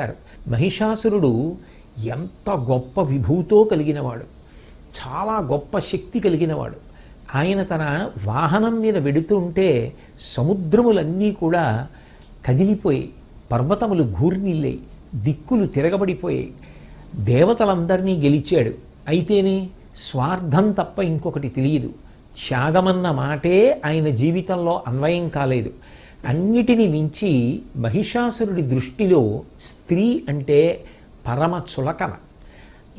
చెప్తారు. మహిషాసురుడు ఎంత గొప్ప విభూతో కలిగినవాడు. చాలా గొప్ప శక్తి కలిగినవాడు. ఆయన తన వాహనం మీద వెడుతుంటే సముద్రములన్నీ కూడా కదిలిపోయాయి పర్వతములు ఘూర్నిల్లాయి దిక్కులు తిరగబడిపోయాయి. దేవతలందరినీ గెలిచాడు. అయితేనే స్వార్థం తప్ప ఇంకొకటి తెలియదు. త్యాగమన్న మాటే ఆయన జీవితంలో అన్వయం కాలేదు. అన్నిటిని మించి మహిషాసురుడి దృష్టిలో స్త్రీ అంటే పరమ చులకన.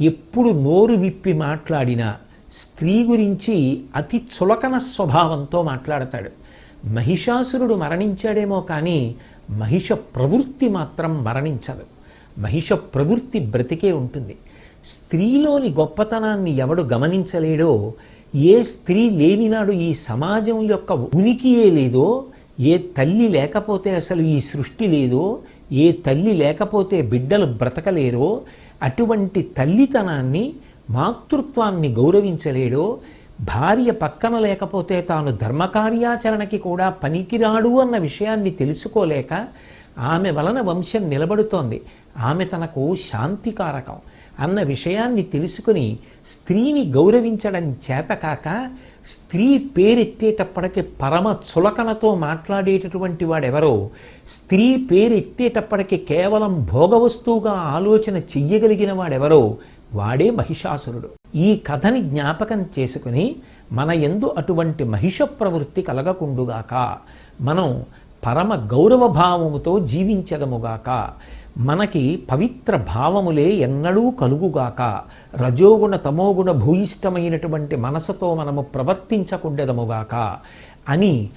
ఎప్పుడు నోరు విప్పి మాట్లాడినా స్త్రీ గురించి అతి చులకన స్వభావంతో మాట్లాడతాడు. మహిషాసురుడు మరణించాడేమో కానీ మహిష ప్రవృత్తి మాత్రం మరణించదు. మహిష ప్రవృత్తి బ్రతికే ఉంటుంది. స్త్రీలోని గొప్పతనాన్ని ఎవడు గమనించలేడో ఏ స్త్రీ లేనినాడు ఈ సమాజం యొక్క ఉనికియే లేదో ఏ తల్లి లేకపోతే అసలు ఈ సృష్టి లేదో ఏ తల్లి లేకపోతే బిడ్డలు బ్రతకలేరో అటువంటి తల్లితనాన్ని మాతృత్వాన్ని గౌరవించలేడో భార్య పక్కన లేకపోతే తాను ధర్మకార్యాచరణకి కూడా పనికిరాడు అన్న విషయాన్ని తెలుసుకోలేక ఆమె వలన వంశం నిలబడుతోంది. ఆమె తనకు శాంతికారకం. అన్న విషయాన్ని తెలుసుకుని స్త్రీని గౌరవించడం చేతకాక స్త్రీ పేరెత్తేటప్పటికి పరమ చులకనతో మాట్లాడేటటువంటి వాడెవరో స్త్రీ పేరెత్తేటప్పటికి కేవలం భోగవస్తువుగా ఆలోచన చెయ్యగలిగిన వాడెవరో వాడే మహిషాసురుడు. ఈ కథని జ్ఞాపకం చేసుకుని మన ఎందు అటువంటి మహిష ప్రవృత్తి కలగకుండుగాక మనం పరమ గౌరవ భావముతో జీవించదముగాక మనకి పవిత్ర భావములే ఎన్నడూ కలుగుగాక రజోగుణ తమోగుణ భూయిష్టమైనటువంటి మనసుతో మనము ప్రవర్తించకుండెదముగాక అని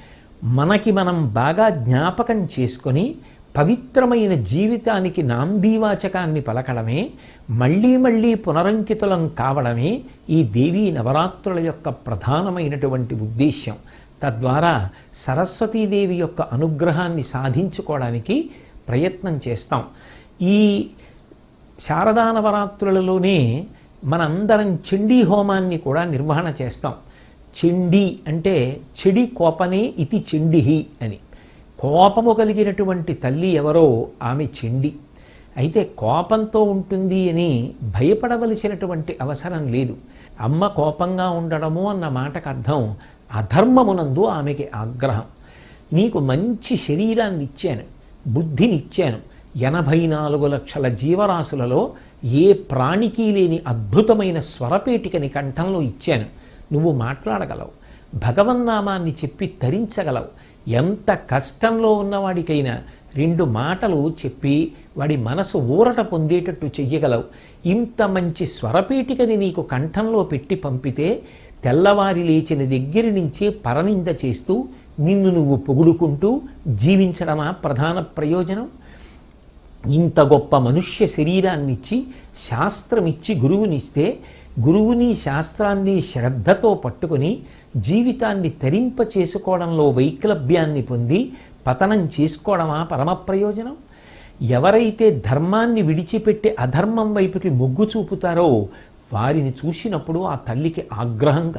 మనకి మనం బాగా జ్ఞాపకం చేసుకొని పవిత్రమైన జీవితానికి నాంబీవాచకాన్ని పలకడమే మళ్ళీ మళ్ళీ పునరంకితులం కావడమే ఈ దేవీ నవరాత్రుల యొక్క ప్రధానమైనటువంటి ఉద్దేశ్యం. తద్వారా సరస్వతీదేవి యొక్క అనుగ్రహాన్ని సాధించుకోవడానికి ప్రయత్నం చేస్తాం. ఈ శారదా నవరాత్రులలోనే మనందరం చండీ హోమాన్ని కూడా నిర్వహణ చేస్తాం. చండీ అంటే చెడి కోపనే ఇది చెండిహి అని. కోపము కలిగినటువంటి తల్లి ఎవరో ఆమె చెండి. అయితే కోపంతో ఉంటుంది అని భయపడవలసినటువంటి అవసరం లేదు. అమ్మ కోపంగా ఉండడము అన్న మాటకు అర్థం అధర్మమునందు ఆమెకి ఆగ్రహం. నీకు మంచి శరీరాన్ని ఇచ్చాను. బుద్ధిని ఇచ్చాను ఎనభై నాలుగు లక్షల జీవరాశులలో ఏ ప్రాణికి లేని అద్భుతమైన స్వరపేటికని కంఠంలో ఇచ్చాను. నువ్వు మాట్లాడగలవు. భగవన్నామాన్ని చెప్పి తరించగలవు. ఎంత కష్టంలో ఉన్నవాడికైనా రెండు మాటలు చెప్పి వాడి మనసు ఊరట పొందేటట్టు చెయ్యగలవు. ఇంత మంచి స్వరపేటికని నీకు కంఠంలో పెట్టి పంపితే తెల్లవారి లేచిన దగ్గర నుంచే పరనింద చేస్తూ నిన్ను నువ్వు పొగుడుకుంటూ జీవించడమా ప్రధాన ప్రయోజనం? ఇంత గొప్ప మనుష్య శరీరాన్నిచ్చి శాస్త్రమిచ్చి శాస్త్రం ఇచ్చి గురువునిస్తే గురువుని శాస్త్రాన్ని శ్రద్ధతో పట్టుకొని జీవితాన్ని తరింప చేసుకోవడంలో వైక్లభ్యాన్ని పొంది పతనం చేసుకోవడమా పరమ ప్రయోజనం? ఎవరైతే ధర్మాన్ని విడిచిపెట్టి అధర్మం వైపుకి మొగ్గు చూపుతారో వారిని చూసినప్పుడు ఆ తల్లికి ఆగ్రహం